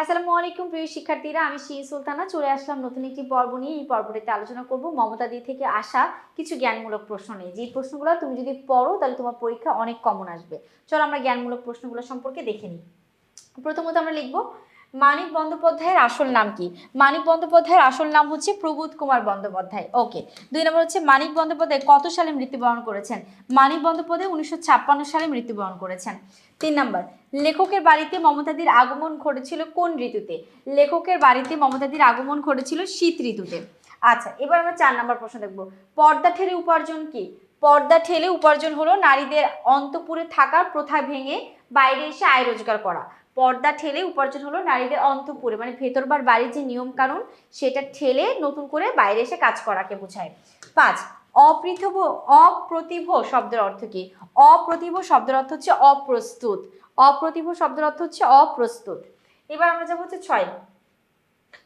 আসসালামু আলাইকুম প্রিয় শিক্ষার্থীরা, আমি শিন সুলতানা, চলে আসলাম নতুন একটি পর্ব নিয়ে। এই পর্বটিতে আলোচনা করব মমতা দি থেকে আসা কিছু জ্ঞানমূলক প্রশ্ন নিয়ে। যে প্রশ্নগুলো তুমি যদি পড়ো, তাহলে তোমার পরীক্ষা অনেক কমন আসবে। চলো আমরা জ্ঞানমূলক প্রশ্নগুলো সম্পর্কে দেখে নিই। প্রথমত আমরা লিখব মানিক বন্দ্যোপাধ্যায়ের আসল নাম কি? মানিক বন্দ্যোপাধ্যায়ের আসল নাম হচ্ছে প্রবোধ কুমার বন্দ্যোপাধ্যায়। ওকে দুই নম্বর হচ্ছে মানিক বন্দ্যোপাধ্যায় কত সালে মৃত্যুবরণ করেছেন? মানিক বন্দ্যোপাধ্যায় উনিশশো ছাপ্পান্ন সালে মৃত্যুবরণ করেছেন। তিন নম্বর, লেখকের বাড়িতে মমতাদির আগমন ঘটেছিল কোন ঋতুতে? লেখকের বাড়িতে মমতাদির আগমন ঘটেছিল শীত ঋতুতে। আচ্ছা এবার আমরা চার নম্বর প্রশ্ন দেখব। পর্দা ঠেলে উপার্জন কি? পর্দা ঠেলে উপার্জন হলো নারীদের অন্তপুরে থাকার প্রথা ভেঙে বাইরে এসে আয় রোজগার করা। পর্দা ঠেলে উপার্জন হলো নারীদের অন্তপুরে। মানে ভেতরবার বাড়ির যে নিয়ম কানুন সেটা ঠেলে নতুন করে বাইরে এসে কাজ করাকে বোঝায়। পাঁচ অপৃথিব অপ্রতিভ শব্দের অর্থ কি? অপ্রতিভ শব্দের অর্থ হচ্ছে অপ্রস্তুত। অপ্রতিভ শব্দের অর্থ হচ্ছে অপ্রস্তুত। এবার আমরা যাব হচ্ছে ছয়।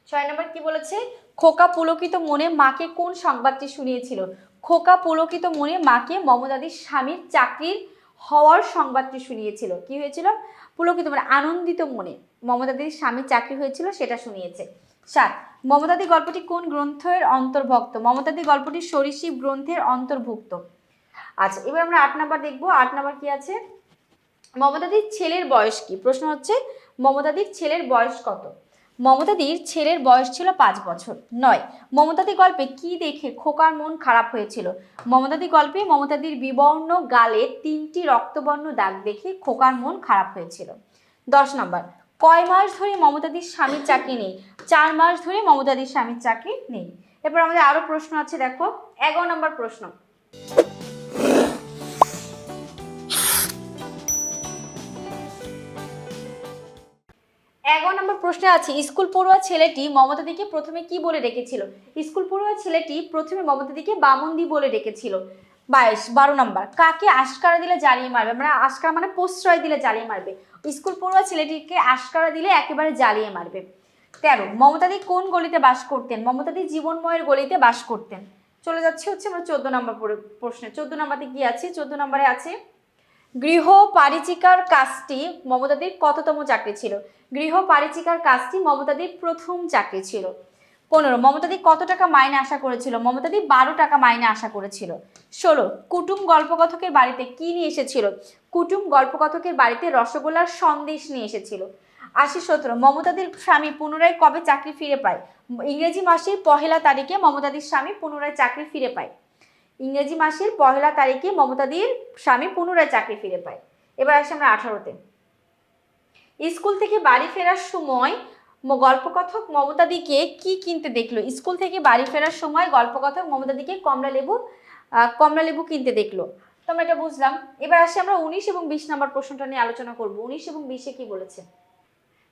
ছয় নম্বর কি বলেছে? খোকা পুলকিত মনে মাকে কোন সংবাদটি শুনিয়েছিল? খোকা পুলকিত মনে মাকে মমতাদির স্বামীর চাকরির হওয়ার সংবাদটি শুনিয়েছিল। কি হয়েছিল? পুলকিত মানে আনন্দিত মনে মমতাদির স্বামীর চাকরি হয়েছিল, সেটা শুনিয়েছে। সাত মমতাদি গল্পটি কোন গ্রন্থের অন্তর্ভুক্ত? মমতাদি গল্পটি সরীসৃপ গ্রন্থের অন্তর্ভুক্ত। আচ্ছা এবার আমরা আট নাম্বার দেখব। আট নাম্বার কি আছে? মমতাদির ছেলের বয়স কি? প্রশ্ন হচ্ছে মমতাদির ছেলের বয়স কত? মমতাদির ছেলের বয়স ছিল পাঁচ বছর। নয়। মমতাদি গল্পে কি দেখে খোকার মন খারাপ হয়েছিল? মমতাদি গল্পে মমতাদির বিবর্ণ গালে তিনটি রক্তবর্ণ দাগ দেখে খোকার মন খারাপ হয়েছিল। দশ নম্বর। কয় মাস ধরে মমতাদির স্বামীর চাকরি নেই। চার মাস ধরে মমতাদির স্বামীর চাকরি নেই। এরপর আমাদের আরও প্রশ্ন আছে, দেখো। এগারো নম্বর প্রশ্ন। এগারো নম্বর প্রশ্নে আছে, স্কুল পড়ুয়া ছেলেটি মমতাদিকে প্রথমে কি বলে ডেকেছিল? স্কুল পড়ুয়া ছেলেটি প্রথমে মমতাদিকে বামন্দি বলে ডেকেছিল। বাইশ, বারো নম্বর, কাকে আশকারা দিলে জ্বালিয়ে মারবে? মানে আশকারা মানে প্রশ্রয় দিলে জ্বালিয়ে মারবে। স্কুল পড়ুয়া ছেলেটিকে আশকারা দিলে একেবারে জ্বালিয়ে মারবে। তেরো, মমতাদি কোন গলিতে বাস করতেন? মমতাদি জীবনময়ের গলিতে বাস করতেন। চলে যাচ্ছে হচ্ছে আমরা চোদ্দ নম্বর প্রশ্নে। চোদ্দ নম্বরে কি আছে? চোদ্দ নম্বরে আছে গৃহ পারিচিকার কাজটি মমতাদির কততম চাকরি ছিল? গৃহ পারিচিকার কাজটি মমতাদির প্রথম চাকরি ছিল। পনেরো, মমতাদি কত টাকা মাইনে আশা করেছিল? মমতাদি বারো টাকা মাইনে আশা করেছিল। ষোলো, কুটুম গল্পকথকের বাড়িতে কি নিয়ে এসেছিল? কুটুম গল্পকথকের বাড়িতে রসগোল্লার সন্দেশ নিয়ে এসেছিল। আশি, সতেরো, মমতাদির স্বামী পুনরায় কবে চাকরি ফিরে পায়? ইংরেজি মাসের পহেলা তারিখে মমতাদির স্বামী পুনরায় চাকরি ফিরে পায়। ইংরেজি মাসের পহেলা তারিখে মমতাদির স্বামী পুনরায় চাকরি ফিরে পায়। এবার আসি আমরা আঠারোতে। স্কুল থেকে বাড়ি ফেরার সময় গল্পকথক মমতাদিকে কি কিনতে দেখল? স্কুল থেকে বাড়ি ফেরার সময় গল্পকথক মমতাদিকে কমলা লেবু কমলা লেবু কিনতে দেখল। তো আমরা এটা বুঝলাম। এবার আসি আমরা উনিশ এবং বিশ নম্বর প্রশ্নটা নিয়ে আলোচনা করব। উনিশ এবং বিশে কি বলেছে?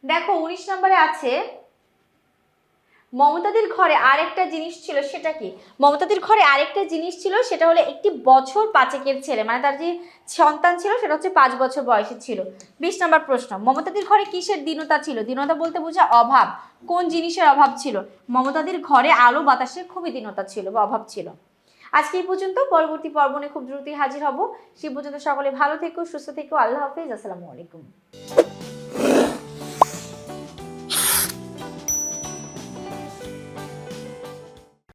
দেখো, উনিশ নম্বরে আছে মমতাদির ঘরে আরেকটা জিনিস ছিল সেটা কি? মমতাদির ঘরে আরেকটা জিনিস ছিল, সেটা হলো একটি বছর পাঁচেকের ছেলে। মানে তার যে সন্তান ছিল, সেটা হচ্ছে পাঁচ বছর বয়সের ছিল। বিশ নম্বর প্রশ্ন, মমতাদির ঘরে কিসের দীনতা ছিল? দীনতা বলতে বোঝা অভাব। কোন জিনিসের অভাব ছিল? মমতাদির ঘরে আলো, বাতাসের খুবই দীনতা ছিল বা অভাব ছিল। আজকে এই পর্যন্ত, পরবর্তী পর্বনে খুব দ্রুতই হাজির হব। সে পর্যন্ত সকলে ভালো থেকো, সুস্থ থেকো। আল্লাহ হাফিজ, আসসালামু আলাইকুম।